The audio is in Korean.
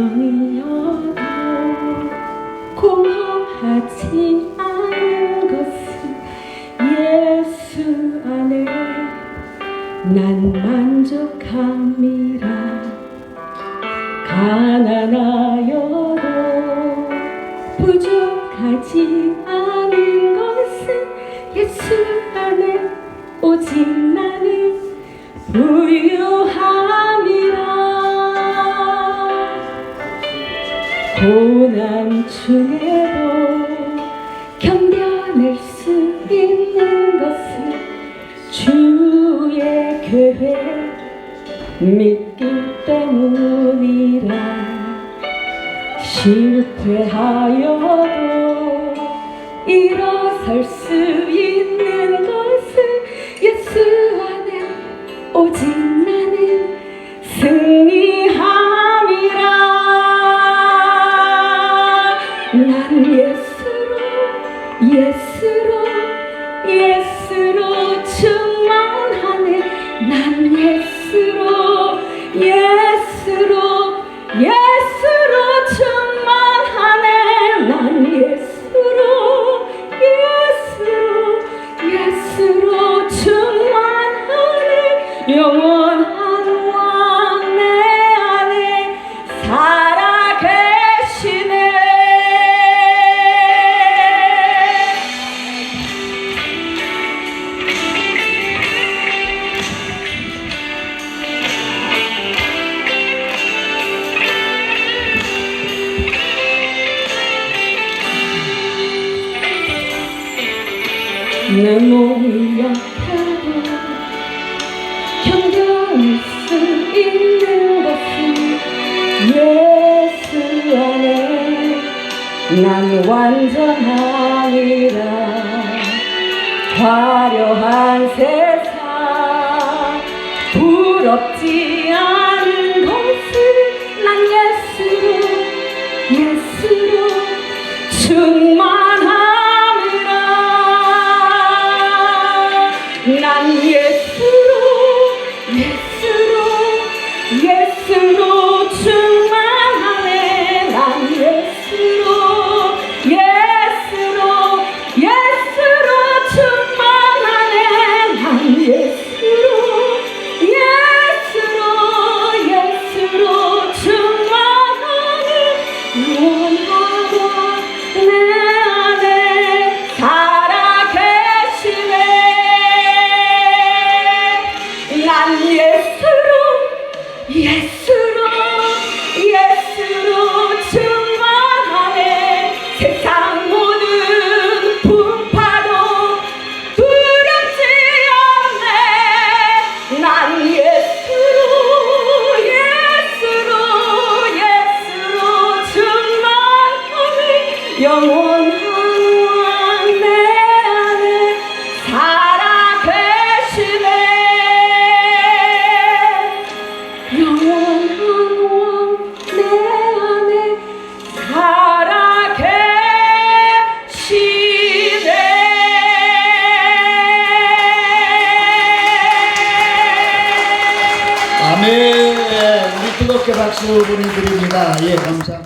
여이어도 공허하지 않은 것은 예수 안에 난 만족함이라. 가난하여도 부족하지 않아 중에도 견뎌낼 수 있는 것은 주의 계획 믿기 때문이라 실패하여도 일어설 수 있는 예수로 예수로. 내 몸이 약해도 견뎌낼 수 있는 것은 예수 안에 난 완전하니라 화려한 세상 부럽지 않아 뜨겁게 박수 보내드립니다. 예, 감사합니다.